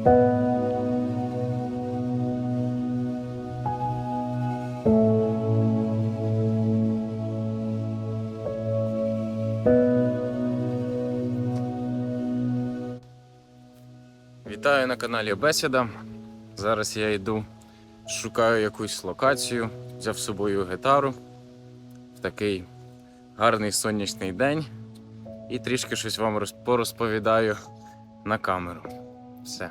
Вітаю на каналі Бесіда. Зараз я йду, шукаю якусь локацію, взяв з собою гітару в такий гарний сонячний день і трішки щось вам порозповідаю на камеру. Все.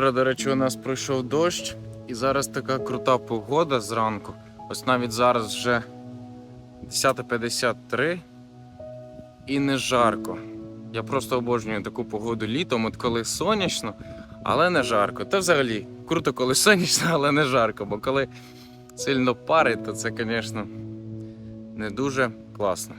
Вчора, до речі, у нас пройшов дощ, і зараз така крута погода зранку. Ось навіть зараз вже 10.53 і не жарко. Я просто обожнюю таку погоду літом, от коли сонячно, але не жарко. Та взагалі круто, коли сонячно, але не жарко, бо коли сильно парить, то це, звісно, не дуже класно.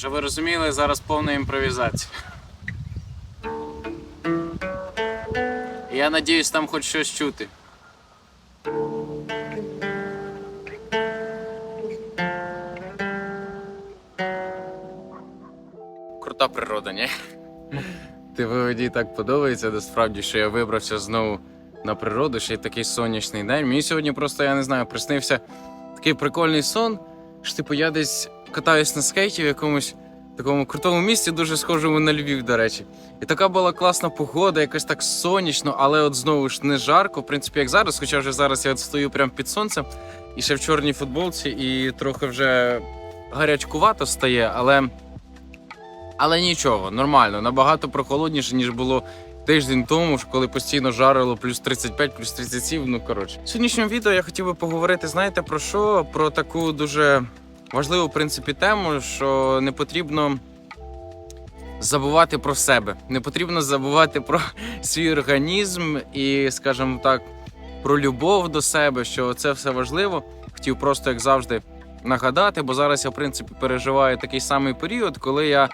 Щоб ви розуміли, зараз повна імпровізація. Я надіюсь, там хоч щось чути. Крута природа, ні? Ти мені так подобається, насправді, що я вибрався знову на природу, ще й такий сонячний день. Мені сьогодні просто, я не знаю, приснився такий прикольний сон, що типу я десь катаюсь на скейті в якомусь такому крутому місці, дуже схожому на Львів, до речі. І така була класна погода, якось так сонячно, але от знову ж не жарко, в принципі, як зараз, хоча вже зараз я от стою прямо під сонцем і ще в чорній футболці, і трохи вже гарячкувато стає, але. Але нічого, нормально, набагато прохолодніше, ніж було тиждень тому, коли постійно жарило плюс 35, плюс 37, ну коротше. В сьогоднішньому відео я хотів би поговорити, знаєте, про що? Про таку дуже важливу, в принципі, тему, що не потрібно забувати про себе. Не потрібно забувати про свій організм і, скажімо так, про любов до себе, що це все важливо. Хотів просто, як завжди, нагадати, бо зараз я, в принципі, переживаю такий самий період, коли я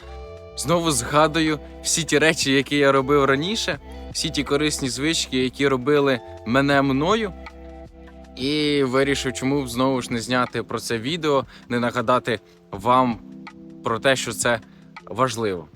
знову згадую всі ті речі, які я робив раніше, всі ті корисні звички, які робили мене мною. І вирішив, чому б знову ж не зняти про це відео, не нагадати вам про те, що це важливо.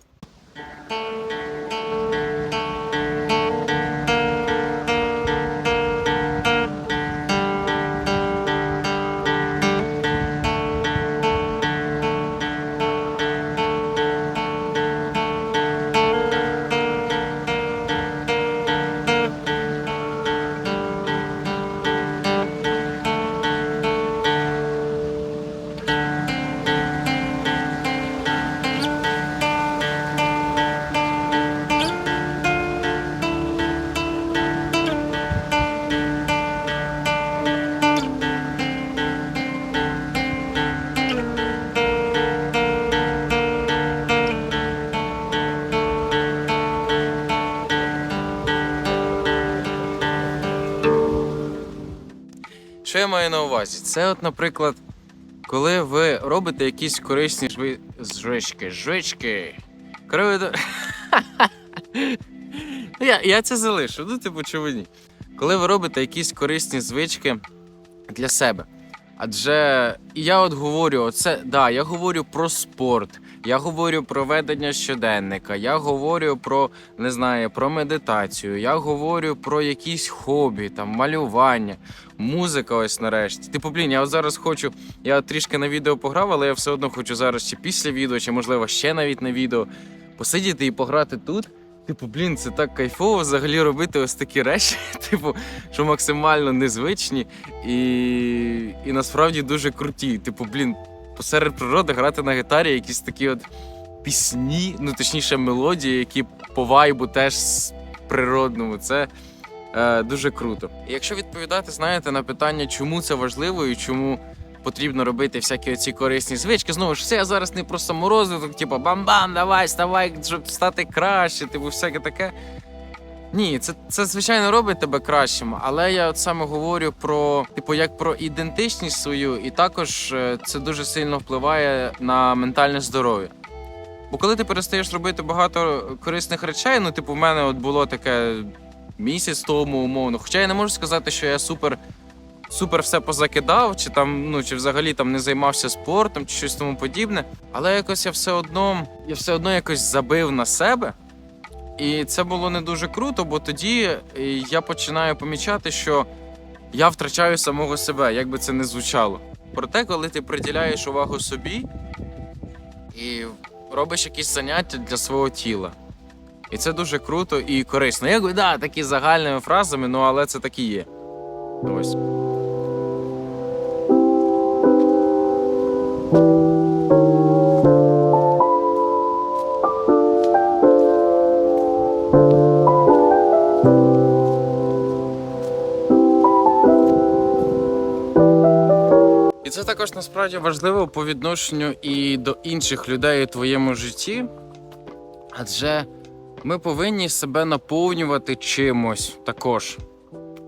Що я маю на увазі? Це, от, наприклад, коли ви робите якісь корисні жви... жвички. жвички. Коли ви... Ну, я, я це залишу, ну типу, чому ні? Коли ви робите якісь корисні звички для себе. Адже я от говорю, оце, да, я говорю про спорт, я говорю про ведення щоденника, я говорю про не знаю, про медитацію, я говорю про якісь хобі, там малювання, музика. Ось нарешті. Типу, блін, я от зараз хочу. Я трішки на відео пограв, але я все одно хочу зараз чи після відео, чи можливо ще навіть на відео посидіти і пограти тут. Типу, блін, це так кайфово взагалі робити ось такі речі, типу, що максимально незвичні і, і насправді дуже круті. Типу, блін, посеред природи грати на гітарі якісь такі от пісні, ну точніше, мелодії, які по вайбу теж природному. Це е, дуже круто. І якщо відповідати, знаєте, на питання, чому це важливо і чому потрібно робити всякі оці корисні звички, знову ж це зараз не про саморозвиток, типу бам-бам, давай, ставай, щоб стати краще, типу, всяке таке. Ні, це, це звичайно робить тебе кращим, але я от саме говорю про типу як про ідентичність свою, і також е, це дуже сильно впливає на ментальне здоров'я. Бо коли ти перестаєш робити багато корисних речей, ну, типу, в мене от було таке місяць тому, умовно. Хоча я не можу сказати, що я супер, супер все позакидав, чи там, ну, чи взагалі там не займався спортом, чи щось тому подібне. Але якось я все одно, я все одно якось забив на себе. І це було не дуже круто, бо тоді е, я починаю помічати, що я втрачаю самого себе, як би це не звучало. Проте, коли ти приділяєш увагу собі і робиш якісь заняття для свого тіла. І це дуже круто і корисно. Як да, такі загальними фразами, ну але це так і є. Ось. Це також насправді важливо по відношенню і до інших людей у твоєму житті. Адже ми повинні себе наповнювати чимось також.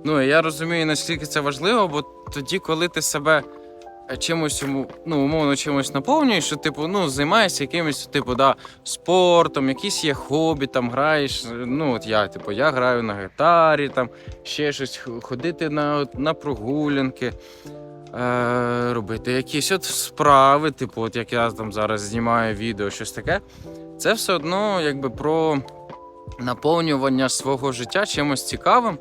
Ну, і я розумію, наскільки це важливо, бо тоді, коли ти себе е, чимось, ну, умовно чимось наповнюєш, що, типу, ну, займаєшся якимось, типу, да, спортом, якісь є хобі, там граєш. Ну, от я, типу, я граю на гітарі, там ще щось, ходити на, на прогулянки е, робити якісь от справи, типу, от як я там зараз знімаю відео, щось таке. Це все одно якби про наповнювання свого життя чимось цікавим.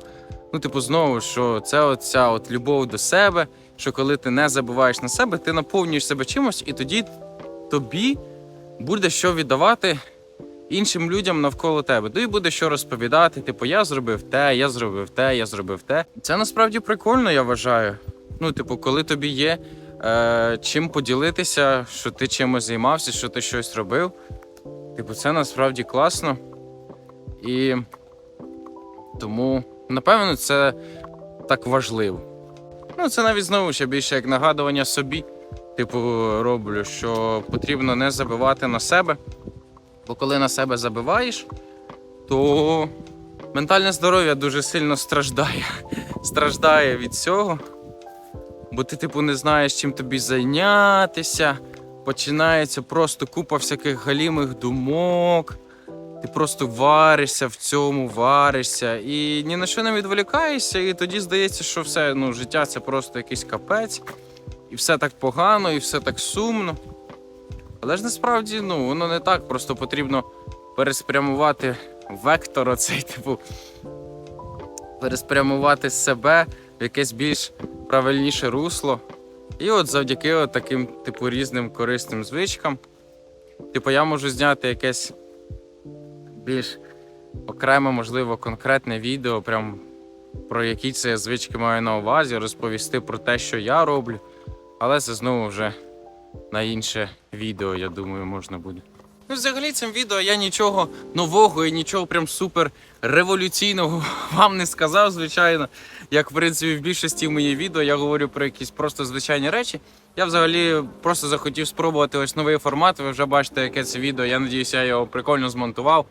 Ну, типу, знову, що це оця от любов до себе, що коли ти не забуваєш на себе, ти наповнюєш себе чимось, і тоді тобі буде що віддавати іншим людям навколо тебе. Тобі буде що розповідати. Типу, я зробив те, я зробив те, я зробив те. Це насправді прикольно, я вважаю. Ну, типу, коли тобі є е, чим поділитися, що ти чимось займався, що ти щось робив. Типу, це насправді класно. І тому, напевно, це так важливо. Ну, це навіть знову ще більше як нагадування собі. Типу, роблю, що потрібно не забивати на себе. Бо коли на себе забиваєш, то ментальне здоров'я дуже сильно страждає. Страждає від цього. Бо ти, типу, не знаєш, чим тобі зайнятися. Починається просто купа всяких галімих думок. Ти просто варишся в цьому, варишся і ні на що не відволікаєшся, і тоді здається, що все ну, життя це просто якийсь капець, і все так погано, і все так сумно. Але ж насправді ну, воно не так, просто потрібно переспрямувати вектор оцей, типу, переспрямувати себе в якесь більш правильніше русло. І от завдяки от таким, типу, різним корисним звичкам, типу, я можу зняти якесь більш окреме, можливо, конкретне відео, прям про які це звички маю на увазі, розповісти про те, що я роблю. Але це знову вже на інше відео, я думаю, можна буде. Ну, взагалі, цим відео я нічого нового і нічого прям супер революційного вам не сказав, звичайно. Як в принципі в більшості моїх відео я говорю про якісь просто звичайні речі. Я взагалі просто захотів спробувати ось новий формат. Ви вже бачите, яке це відео. Я надіюся, я його прикольно змонтував.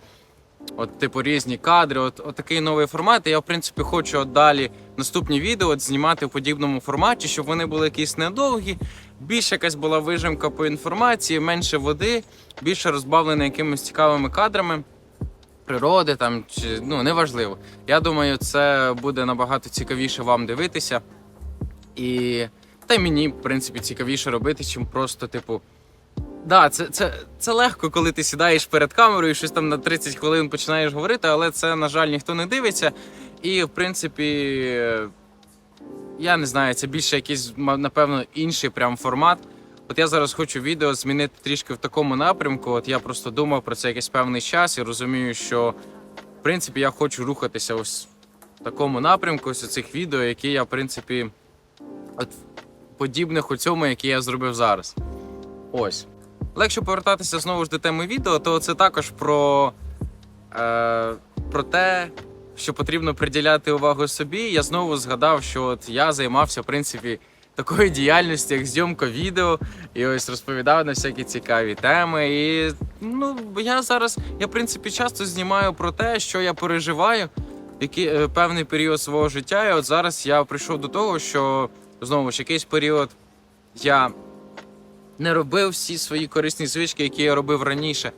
От, типу, різні кадри, от, от такий новий формат. І я, в принципі, хочу далі наступні відео от, знімати в подібному форматі, щоб вони були якісь недовгі, більше якась була вижимка по інформації, менше води, більше розбавлена якимись цікавими кадрами природи там чи ну неважливо. Я думаю, це буде набагато цікавіше вам дивитися. І та й мені, в принципі, цікавіше робити, чим просто, типу. Да, це, це, це легко, коли ти сідаєш перед камерою, і щось там на 30 хвилин починаєш говорити, але це, на жаль, ніхто не дивиться. І, в принципі, я не знаю, це більше якийсь, напевно, інший прям формат. От я зараз хочу відео змінити трішки в такому напрямку. От я просто думав про це якийсь певний час і розумію, що в принципі я хочу рухатися ось в такому напрямку, ось у цих відео, які я, в принципі, от подібних у цьому, які я зробив зараз. Ось. Але якщо повертатися знову ж до теми відео, то це також про, е, про те, що потрібно приділяти увагу собі, я знову згадав, що от я займався в принципі такою діяльністю, як зйомка відео, і ось розповідав на всякі цікаві теми. І ну я зараз я в принципі часто знімаю про те, що я переживаю, який е, певний період свого життя. І от зараз я прийшов до того, що знову ж якийсь період я не робив всі свої корисні звички, які я робив раніше.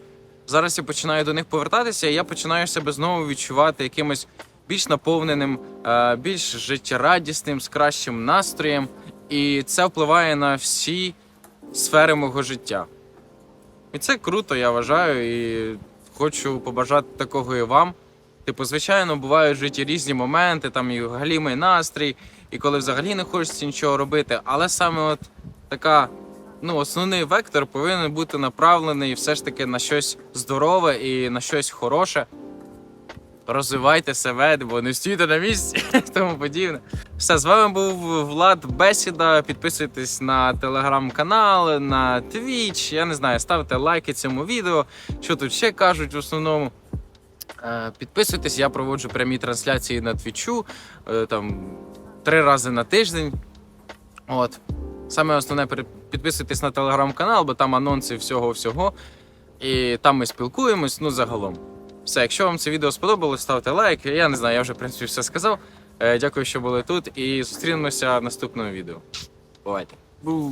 Зараз я починаю до них повертатися, і я починаю себе знову відчувати якимось більш наповненим, е, більш життєрадісним, з кращим настроєм. І це впливає на всі сфери мого життя. І це круто, я вважаю, і хочу побажати такого і вам. Типу, звичайно, бувають в житті різні моменти, там і галімий настрій, і коли взагалі не хочеться нічого робити. Але саме от така, ну, основний вектор повинен бути направлений все ж таки на щось здорове і на щось хороше. Розвивайте себе, бо не стійте на місці тому подібне. Все, з вами був Влад Бесіда. Підписуйтесь на телеграм-канал, на Twitch. Я не знаю, ставте лайки цьому відео. Що тут ще кажуть в основному. Е, Підписуйтесь, я проводжу прямі трансляції на Твічу е, там три рази на тиждень. От. Саме основне підписуйтесь на телеграм-канал, бо там анонси всього-всього. І там ми спілкуємось, ну загалом. Все, якщо вам це відео сподобалось, ставте лайк. Я не знаю, я вже в принципі все сказав. Е, Дякую, що були тут, і зустрінемося в наступному відео. Бувайте. Бу.